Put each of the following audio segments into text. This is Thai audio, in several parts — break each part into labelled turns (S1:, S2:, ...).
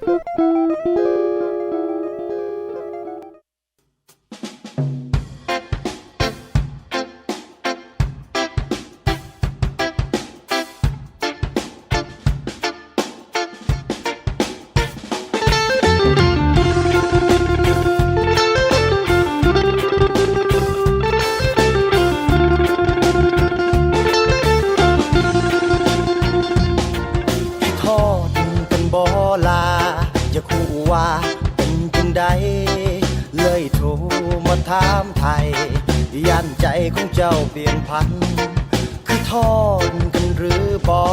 S1: Thank you. ว่าเป็นจังใดเลยโทรมาถามไทยยันใจของเจ้าเปลี่ยนพัน คือทอดกันหรือบอ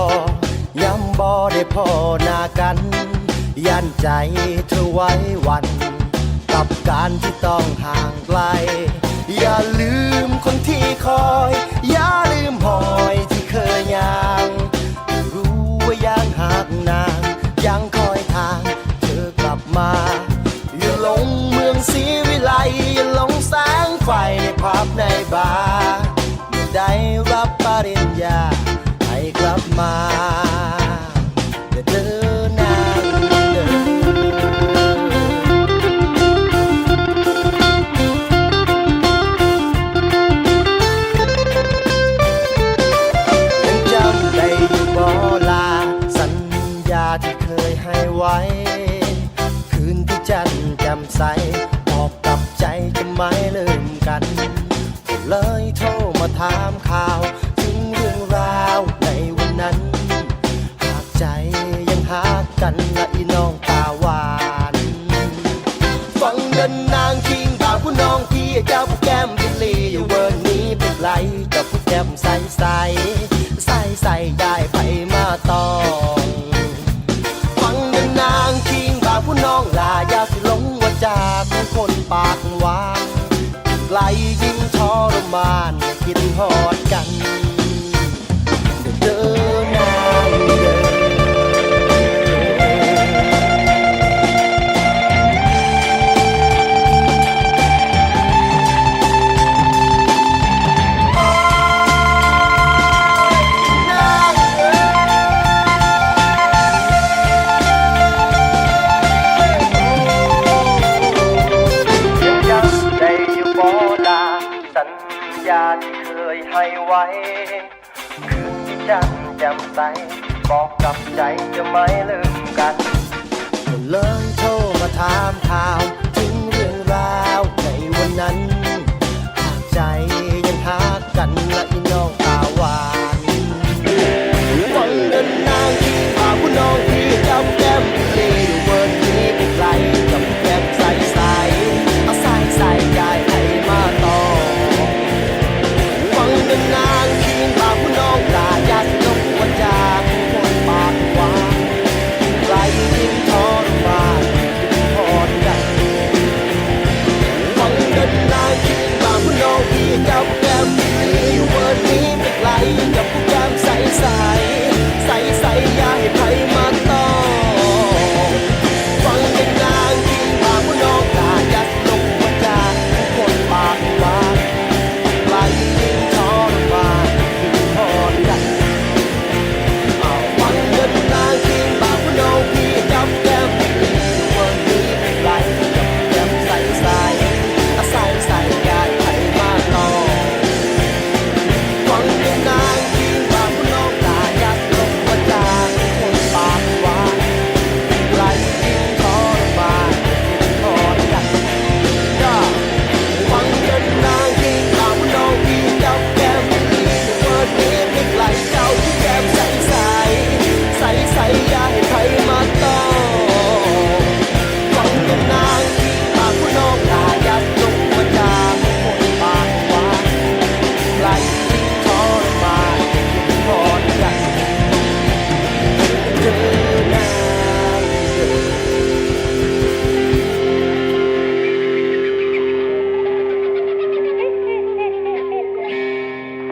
S1: ย้ำบอได้พอหน้ากันยันใจเธอไว้วัน กับการที่ต้องห่างไกล อย่าลืมคนที่คอย ริญญาให้กลับมาอย่าเดินนางเดินยังจำได้อยู่บ่ลา สัญญาที่เคยให้ไว้ คืนที่จันทร์แจ่มใสบอกกับใจจะไม่ลืมกัน เลยโทรมาถามข่าว กันละอีน้องตาหวานฟังเดินนางคิงบ่าวผู้น้องพี่เจ้าผู้แก้มพิลีอยู่เวิร์นนี้เป็นไรเจ้าผู้แก้มใสใสใสใสได้ไปมาตองฟังเดินนางคิงบ่าวผู้น้องลาอย่าสิหลงว่าจากคนปากหวานไกลยิ่งทรมานคิดหอดกัน ให้ไว้ คืนที่จันจำใส บอกกับใจจะไม่ลืมกัน เลยโทรมาถามข่าว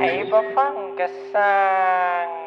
S2: ay bapang gasang.